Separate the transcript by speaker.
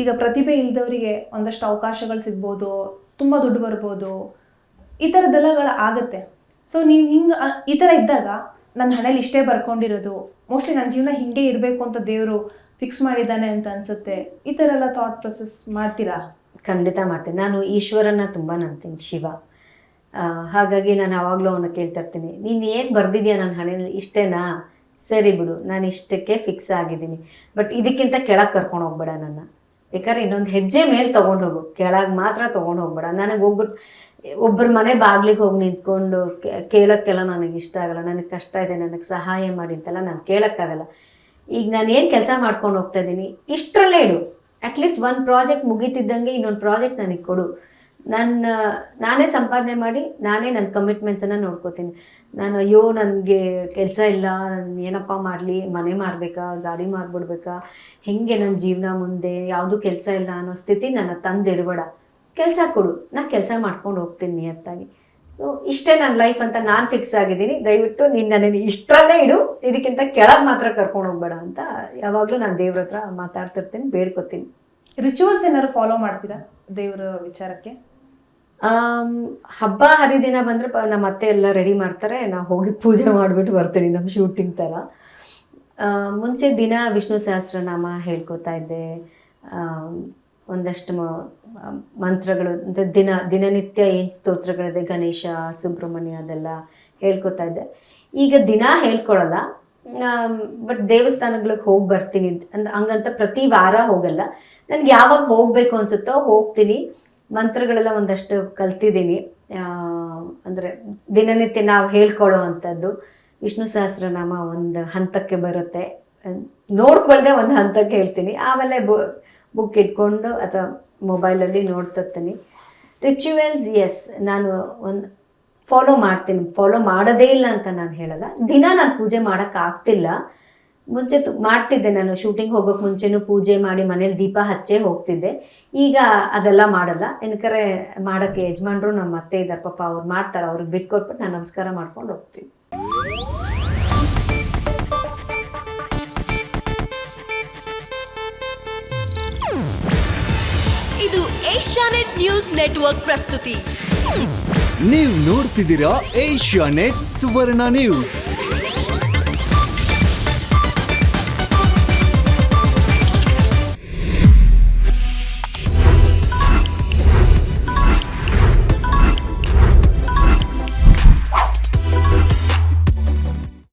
Speaker 1: ಈಗ ಪ್ರತಿಭೆ ಇಲ್ದವರಿಗೆ ಒಂದಷ್ಟು ಅವಕಾಶಗಳು ಸಿಗ್ಬೋದು, ತುಂಬ ದುಡ್ಡು ಬರ್ಬೋದು, ಈ ಥರದ್ದೆಲ್ಲಗಳು ಆಗುತ್ತೆ. ಸೊ ನೀವು ಹಿಂಗೆ ಈ ಥರ ಇದ್ದಾಗ ನನ್ನ ಹಣೆಲಿ ಇಷ್ಟೇ ಬರ್ಕೊಂಡಿರೋದು ಮೋಸ್ಟ್ಲಿ ನನ್ನ ಜೀವನ ಹಿಂಗೆ ಇರಬೇಕು ಅಂತ ದೇವರು ಫಿಕ್ಸ್ ಮಾಡಿದ್ದಾನೆ ಅಂತ ಅನ್ಸುತ್ತೆ. ಈ ಥರ ಎಲ್ಲ ಥಾಟ್ ಪ್ರೊಸೆಸ್ ಮಾಡ್ತೀರಾ?
Speaker 2: ಖಂಡಿತ ಮಾಡ್ತೀನಿ. ನಾನು ಈಶ್ವರನ ತುಂಬ ನಂಬ್ತೀನಿ, ಶಿವ. ಹಾಗಾಗಿ ನಾನು ಯಾವಾಗಲೂ ಅವನ್ನ ಕೇಳ್ತಾ ಇರ್ತೀನಿ. ನೀನು ಏನು ಬರೆದಿದ್ಯಾ ನನ್ನ ಹಣೆಯಲ್ಲಿ ಇಷ್ಟೇನಾ? ಸರಿ ಬಿಡು, ನಾನು ಇಷ್ಟಕ್ಕೆ ಫಿಕ್ಸ್ ಆಗಿದ್ದೀನಿ. ಬಟ್ ಇದಕ್ಕಿಂತ ಕೆಳಗೆ ಕರ್ಕೊಂಡು ಹೋಗ್ಬೇಡ ನನ್ನ. ಬೇಕಾದ್ರೆ ಇನ್ನೊಂದು ಹೆಜ್ಜೆ ಮೇಲೆ ತೊಗೊಂಡು ಹೋಗು. ಕೆಳಗೆ ಮಾತ್ರ ತೊಗೊಂಡು ಹೋಗ್ಬೇಡ. ನನಗೆ ಹೋಗ್ಬಿಟ್ಟು ಒಬ್ಬರ ಮನೆ ಬಾಗ್ಲಿಗೆ ಹೋಗಿ ನಿಂತ್ಕೊಂಡು ಕೇಳೋಕ್ಕೆಲ್ಲ ನನಗೆ ಇಷ್ಟ ಆಗಲ್ಲ. ನನಗೆ ಕಷ್ಟ ಇದೆ, ನನಗೆ ಸಹಾಯ ಮಾಡಿ ಅಂತೆಲ್ಲ ನಾನು ಕೇಳೋಕ್ಕಾಗಲ್ಲ. ಈಗ ನಾನು ಏನು ಕೆಲಸ ಮಾಡ್ಕೊಂಡು ಹೋಗ್ತಾ ಇದ್ದೀನಿ, ಇಷ್ಟರಲ್ಲೇ ಇಡು. ಅಟ್ಲೀಸ್ಟ್ ಒಂದು ಪ್ರಾಜೆಕ್ಟ್ ಮುಗೀತಿದ್ದಂಗೆ ಇನ್ನೊಂದು ಪ್ರಾಜೆಕ್ಟ್ ನನಗೆ ಕೊಡು. ನನ್ನ, ನಾನೇ ಸಂಪಾದನೆ ಮಾಡಿ ನಾನೇ ನನ್ನ ಕಮಿಟ್ಮೆಂಟ್ಸನ್ನು ನೋಡ್ಕೋತೀನಿ. ನಾನು ಅಯ್ಯೋ, ನನಗೆ ಕೆಲಸ ಇಲ್ಲ, ನಾನು ಏನಪ್ಪ ಮಾಡಲಿ, ಮನೆ ಮಾರಬೇಕಾ, ಗಾಡಿ ಮಾರ್ಬಿಡ್ಬೇಕಾ, ಹೆಂಗೆ ನನ್ನ ಜೀವನ ಮುಂದೆ, ಯಾವುದು ಕೆಲಸ ಇಲ್ಲ ಅನ್ನೋ ಸ್ಥಿತಿ ನನ್ನ ತಂದಿಡಬೇಡ ಕೆಲಸ ಕೊಡು ನಾನು ಕೆಲಸ ಮಾಡ್ಕೊಂಡು ಹೋಗ್ತೀನಿ ನಿಯತ್ತಾಗಿ. ಸೊ ಇಷ್ಟೇ ನನ್ನ ಲೈಫ್ ಅಂತ ನಾನು ಫಿಕ್ಸ್ ಆಗಿದ್ದೀನಿ. ದಯವಿಟ್ಟು ನೀನು ಇಷ್ಟರಲ್ಲೇ ಇಡು, ಇದಕ್ಕಿಂತ ಕೆಳಗೆ ಮಾತ್ರ ಕರ್ಕೊಂಡು ಹೋಗ್ಬೇಡ ಅಂತ ಯಾವಾಗಲೂ ನಾನು ದೇವ್ರ ಹತ್ರ ಮಾತಾಡ್ತಿರ್ತೀನಿ, ಬೇಡ್ಕೊತೀನಿ.
Speaker 1: ರಿಚುವಲ್ಸ್ ಏನಾದ್ರು ಫಾಲೋ ಮಾಡ್ತೀರಾ ದೇವರ ವಿಚಾರಕ್ಕೆ?
Speaker 2: ಹಬ್ಬ ಹರಿದಿನ ಬಂದರೆ ನಮ್ಮ ಅತ್ತೆ ಎಲ್ಲ ರೆಡಿ ಮಾಡ್ತಾರೆ. ನಾವು ಹೋಗಿ ಪೂಜೆ ಮಾಡಿಬಿಟ್ಟು ಬರ್ತೀನಿ ನಮ್ಮ ಶೂಟಿಂಗ್ ಥರ ಮುಂಚೆ ದಿನ ವಿಷ್ಣು ಸಹಸ್ರನಾಮ ಹೇಳ್ಕೊತಾ ಇದ್ದೆ. ಒಂದಷ್ಟು ಮಂತ್ರಗಳು, ಅಂದರೆ ದಿನ, ದಿನನಿತ್ಯ ಏನು ಸ್ತೋತ್ರಗಳಿದೆ? ಗಣೇಶ, ಸುಬ್ರಹ್ಮಣ್ಯ ಅದೆಲ್ಲ ಹೇಳ್ಕೊತಾ ಇದ್ದೆ. ಈಗ ದಿನ ಹೇಳ್ಕೊಳಲ್ಲ. ಬಟ್ ದೇವಸ್ಥಾನಗಳಿಗೆ ಹೋಗಿ ಬರ್ತೀನಿ ಅಂದ್ ಹಂಗಂತ ಪ್ರತಿ ವಾರ ಹೋಗಲ್ಲ. ನನಗೆ ಯಾವಾಗ ಹೋಗಬೇಕು ಅನ್ಸುತ್ತೋ ಹೋಗ್ತೀನಿ. ಮಂತ್ರಗಳೆಲ್ಲ ಒಂದಷ್ಟು ಕಲ್ತಿದ್ದೀನಿ. ಅಂದರೆ ದಿನನಿತ್ಯ ನಾವು ಹೇಳ್ಕೊಳ್ಳೋ ಅಂಥದ್ದು ವಿಷ್ಣು ಸಹಸ್ರನಾಮ ಒಂದು ಹಂತಕ್ಕೆ ಬರುತ್ತೆ. ನೋಡ್ಕೊಳ್ದೆ ಒಂದು ಹಂತಕ್ಕೆ ಹೇಳ್ತೀನಿ. ಆಮೇಲೆ ಬುಕ್ ಇಟ್ಕೊಂಡು ಅಥವಾ ಮೊಬೈಲಲ್ಲಿ ನೋಡ್ತಿರ್ತೀನಿ ರಿಚುವಲ್ಸ್ ಎಸ್ ನಾನು ಒಂದು ಫಾಲೋ ಮಾಡ್ತೀನಿ. ಫಾಲೋ ಮಾಡೋದೇ ಇಲ್ಲ ಅಂತ ನಾನು ಹೇಳಲ್ಲ. ದಿನ ನಾನು ಪೂಜೆ ಮಾಡೋಕ್ಕೆ ಆಗ್ತಿಲ್ಲ ಮುಂಚೆ ತು- ಮಾಡ್ತಿದ್ದೆ ನಾನು. ಶೂಟಿಂಗ್ ಹೋಗೋಕೆ ಮುಂಚೆನೂ ಪೂಜೆ ಮಾಡಿ ಮನೇಲಿ ದೀಪ ಹಚ್ಚೇ ಹೋಗ್ತಿದ್ದೆ. ಈಗ ಅದೆಲ್ಲ ಮಾಡಲ್ಲ. ಏನಕರೆ ಮಾಡೋಕ್ಕೆ ಯಜಮಾನ್ರು ನಮ್ಮ ಅತ್ತೆ ಇದ್ದಾರೆ ಪಾಪ ಅವ್ರು ಮಾಡ್ತಾರೆ. ಅವ್ರಿಗೆ ಬಿಟ್ಕೊಟ್ಬಿಟ್ಟು ನಾನು ನಮಸ್ಕಾರ ಮಾಡ್ಕೊಂಡು ಹೋಗ್ತೀನಿ.
Speaker 3: ಇದು ಏಷ್ಯಾನೆಟ್ ನ್ಯೂಸ್ ನೆಟ್ವರ್ಕ್ ಪ್ರಸ್ತುತಿ.
Speaker 4: ನೀವು ನೋಡ್ತಿದ್ದೀರಾ ಏಷ್ಯಾನೆಟ್ ಸುವರ್ಣ ನ್ಯೂಸ್.